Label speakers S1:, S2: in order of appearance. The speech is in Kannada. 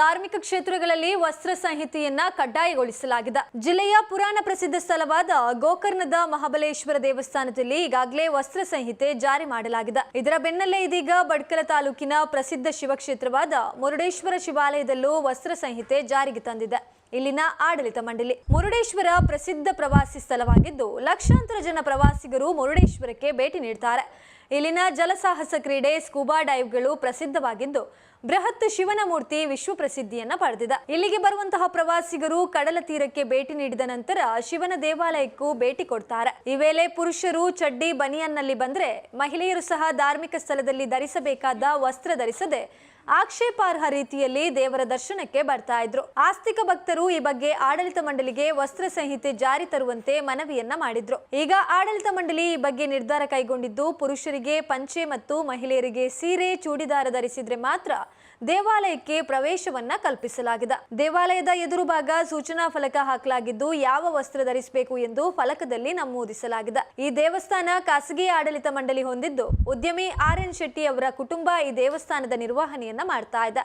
S1: ಧಾರ್ಮಿಕ ಕ್ಷೇತ್ರಗಳಲ್ಲಿ ವಸ್ತ್ರ ಸಂಹಿತೆಯನ್ನ ಕಡ್ಡಾಯಗೊಳಿಸಲಾಗಿದೆ. ಜಿಲ್ಲೆಯ ಪುರಾಣ ಪ್ರಸಿದ್ಧ ಸ್ಥಳವಾದ ಗೋಕರ್ಣದ ಮಹಾಬಲೇಶ್ವರ ದೇವಸ್ಥಾನದಲ್ಲಿ ಈಗಾಗಲೇ ವಸ್ತ್ರ ಸಂಹಿತೆ ಜಾರಿ ಮಾಡಲಾಗಿದೆ. ಇದರ ಬೆನ್ನಲ್ಲೇ ಇದೀಗ ಬಡ್ಕಲ ತಾಲೂಕಿನ ಪ್ರಸಿದ್ಧ ಶಿವಕ್ಷೇತ್ರವಾದ ಮುರುಡೇಶ್ವರ ಶಿವಾಲಯದಲ್ಲೂ ವಸ್ತ್ರ ಸಂಹಿತೆ ಜಾರಿಗೆ ತಂದಿದೆ. ಇಲ್ಲಿನ ಆಡಳಿತ ಮಂಡಳಿ. ಮುರುಡೇಶ್ವರ ಪ್ರಸಿದ್ಧ ಪ್ರವಾಸಿ ಸ್ಥಳವಾಗಿದ್ದು, ಲಕ್ಷಾಂತರ ಜನ ಪ್ರವಾಸಿಗರು ಮುರುಡೇಶ್ವರಕ್ಕೆ ಭೇಟಿ ನೀಡ್ತಾರೆ. ಇಲ್ಲಿನ ಜಲಸಾಹಸ ಕ್ರೀಡೆ ಸ್ಕೂಬಾ ಡೈವ್ಗಳು ಪ್ರಸಿದ್ಧವಾಗಿದ್ದು, ಬೃಹತ್ ಶಿವನ ಮೂರ್ತಿ ವಿಶ್ವ ಪ್ರಸಿದ್ಧಿಯನ್ನ ಪಡೆದಿದೆ. ಇಲ್ಲಿಗೆ ಬರುವಂತಹ ಪ್ರವಾಸಿಗರು ಕಡಲ ತೀರಕ್ಕೆ ಭೇಟಿ ನೀಡಿದ ನಂತರ ಶಿವನ ದೇವಾಲಯಕ್ಕೂ ಭೇಟಿ ಕೊಡ್ತಾರೆ. ಈ ವೇಳೆ ಪುರುಷರು ಚಡ್ಡಿ, ಬನಿಯನ್ನಲ್ಲಿ ಬಂದ್ರೆ ಮಹಿಳೆಯರು ಸಹ ಧಾರ್ಮಿಕ ಸ್ಥಳದಲ್ಲಿ ಧರಿಸಬೇಕಾದ ವಸ್ತ್ರ ಧರಿಸದೆ ಆಕ್ಷೇಪಾರ್ಹ ರೀತಿಯಲ್ಲಿ ದೇವರ ದರ್ಶನಕ್ಕೆ ಬರ್ತಾ ಇದ್ರು. ಆಸ್ತಿಕ ಭಕ್ತರು ಈ ಬಗ್ಗೆ ಆಡಳಿತ ಮಂಡಳಿಗೆ ವಸ್ತ್ರ ಸಂಹಿತೆ ಜಾರಿ ತರುವಂತೆ ಮನವಿಯನ್ನ ಮಾಡಿದ್ರು. ಈಗ ಆಡಳಿತ ಮಂಡಳಿ ಈ ಬಗ್ಗೆ ನಿರ್ಧಾರ ಕೈಗೊಂಡಿದ್ದು, ಪುರುಷರಿಗೆ ಪಂಚೆ ಮತ್ತು ಮಹಿಳೆಯರಿಗೆ ಸೀರೆ, ಚೂಡಿದಾರ ಧರಿಸಿದ್ರೆ ಮಾತ್ರ ದೇವಾಲಯಕ್ಕೆ ಪ್ರವೇಶವನ್ನ ಕಲ್ಪಿಸಲಾಗಿದೆ. ದೇವಾಲಯದ ಎದುರು ಭಾಗ ಸೂಚನಾ ಫಲಕ ಹಾಕಲಾಗಿದ್ದು, ಯಾವ ವಸ್ತ್ರ ಧರಿಸಬೇಕು ಎಂದು ಫಲಕದಲ್ಲಿ ನಮೂದಿಸಲಾಗಿದೆ. ಈ ದೇವಸ್ಥಾನ ಖಾಸಗಿ ಆಡಳಿತ ಮಂಡಳಿ ಹೊಂದಿದ್ದು, ಉದ್ಯಮಿ ಆರ್ ಎನ್ ಶೆಟ್ಟಿ ಅವರ ಕುಟುಂಬ ಈ ದೇವಸ್ಥಾನದ ನಿರ್ವಹಣೆಯನ್ನ ಮಾಡ್ತಾ ಇದೆ.